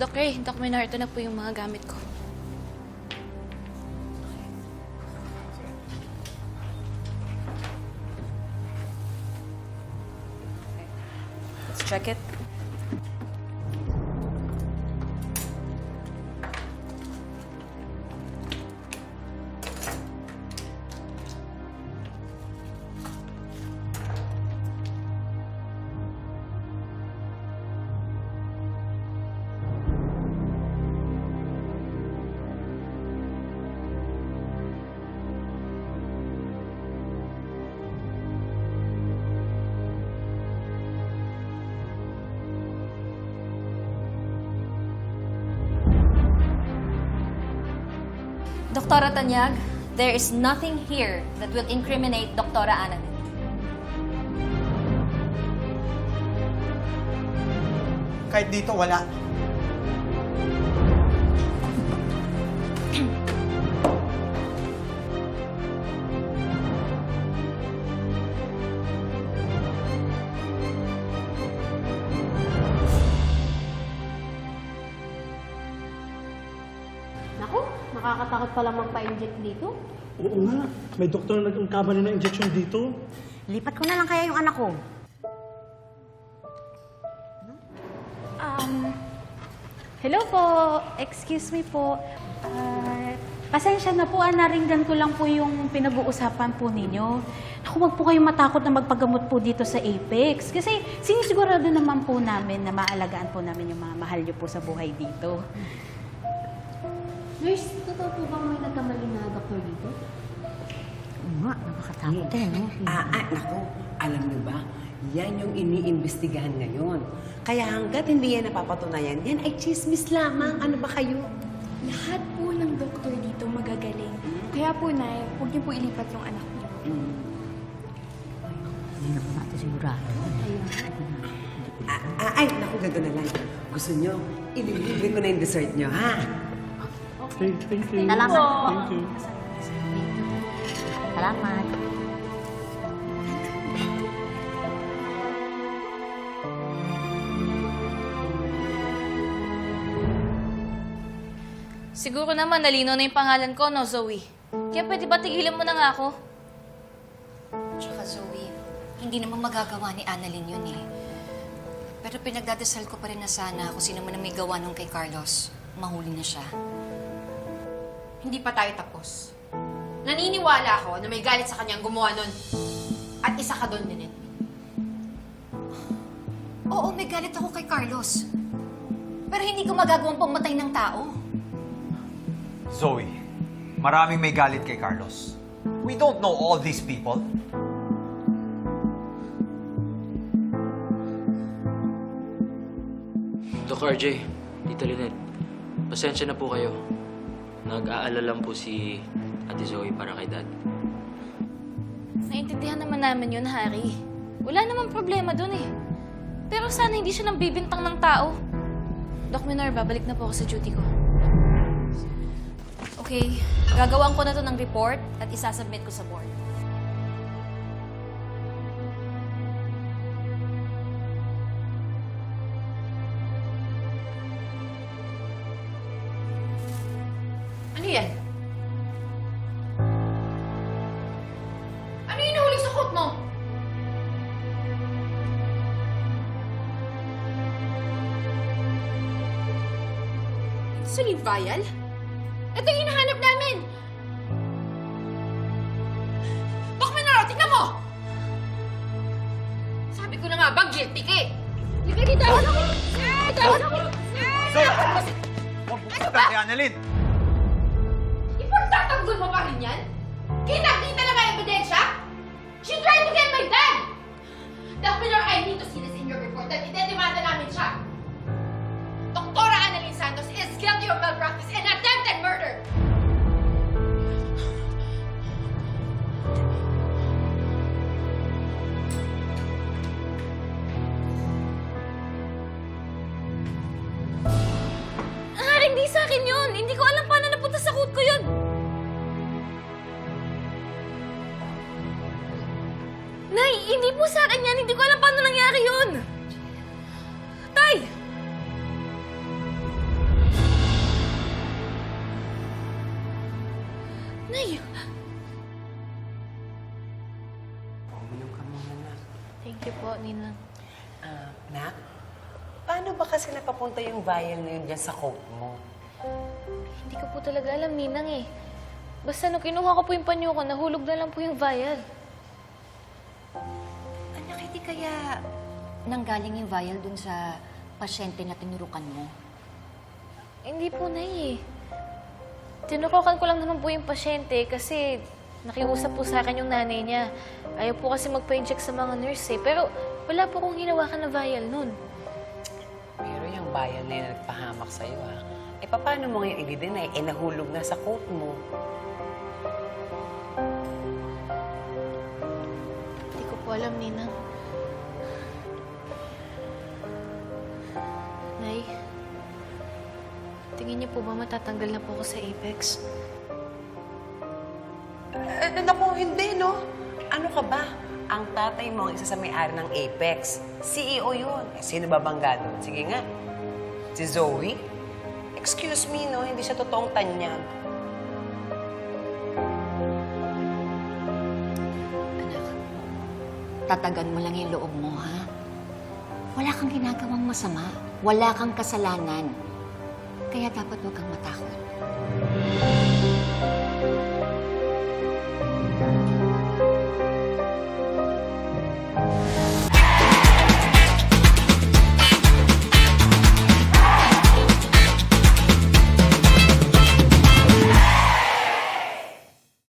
Doc Ray, Doc Menor, ito na po yung mga gamit ko. Let's check it. Doktora Tanyag, there is nothing here that will incriminate Doktora Annalyn. Kahit dito, wala. Nakakatakot pala magpa-inject dito. Oo nga, may doktor na nagkamali ng injection dito. Lipat ko na lang kaya yung anak ko. Um, hello po. Excuse me po. Ah, pasensya na po, ah, naringgan ko lang po yung pinag-uusapan po ninyo. Naku, wag po kayong matakot na magpagamot po dito sa Apex. Kasi sinisigurado naman po namin na maalagaan po namin yung mga mahal nyo po sa buhay dito. Nurse, totoo po bang may nagkamali na doktor dito? Oo nga, nakakatakot eh, no? Ah, ah, naku, alam niyo ba, yan yung iniimbestigahan ngayon. Kaya hanggat hindi yan napapatunayan, yan ay chismis lamang. Ano ba kayo? Lahat po ng doktor dito magagaling. Kaya po, Nay, huwag niyo po ilipat yung anak niyo. Hindi na po natin sigurado. Ah, ah, ay, naku, gagawin na lang. Gusto niyo, ililibre ko na yung dessert niyo, ha? Thank, thank you. Salamat po. Thank you. Salamat. Siguro naman nalino na yung pangalan ko, no, Zoe? Kaya pwede ba tigilan mo na nga ako? Tsaka Zoe, hindi naman magagawa ni Annalyn yun eh. Pero pinagdadasal ko pa rin na sana kung sino man ang may gawa nung kay Carlos, mahuli na siya. Hindi pa tayo tapos. Naniniwala ako na may galit sa kanyang gumawa nun. At isa ka doon, Ninette. Oo, may galit ako kay Carlos. Pero hindi ko magagawang pumatay ng tao. Zoe, maraming may galit kay Carlos. We don't know all these people. Doc RJ, Tita Lynette, pasensya na po kayo. Nag-aalala lang po si Ate Zoe para kay Dad. Naintindihan naman namin yun, Harry. Wala namang problema dun eh. Pero sana hindi siya nang bibintang ng tao. Doc Menor, babalik na po ako sa duty ko. Okay, gagawan ko na to ng report at isasubmit ko sa board. Insulin vial? Ito yung hinahanap namin! Doc Menaro, tingnan mo! Sabi ko na nga ba, guilty ka eh! Liga dito! Ah, tawag ako! Zoe! Huwag mo ano kay Annalyn! Ipagtatanggol mo pa rin yan? Kinakita na ba yung ebidensya? She tried to get my dad! Miller, I need to see this in your report that idedemanda namin siya. Of malpractice and attempted murder! Harry, hindi sa akin yun! Hindi ko alam paano napunta sa coat ko yun! Nay, hindi po sa akin yan! Hindi ko alam paano nangyari yun! Tay! You po, Ninang. Ah, Nak, paano ba kasi napapunta yung vial na yun dyan sa coat mo? Hindi ko po talaga alam, Ninang eh. Basta nung kinuha ko po yung panyo ko, nahulog na lang po yung vial. Anak, hindi kaya nanggaling yung vial dun sa pasyente na tinurukan mo? Hindi po, Nay eh. Tinurukan ko lang naman po yung pasyente kasi nakiusap po sa akin yung nanay niya. Ayaw po kasi magpa-inject sa mga nurse eh. Pero wala po kong hinawakan na vial nun. Pero yung vial na yun na nagpahamak sa'yo, ha? Eh, paano mo ngayon i-deny? Eh, nahulog na sa coat mo. Hindi ko po alam, Ninang. Nay, tingin niyo po ba matatanggal na po ako sa Apex? Eh, naku, hindi, no? Ano ka ba? Ang tatay mo ang isa sa may-ari ng Apex. CEO yun. Eh, sino ba bangga doon? Sige nga. Si Zoe? Excuse me, no? Hindi siya totoong tanyag. Tatagan mo lang yung loob mo, ha? Wala kang ginagawang masama. Wala kang kasalanan. Kaya dapat huwag kang matakot.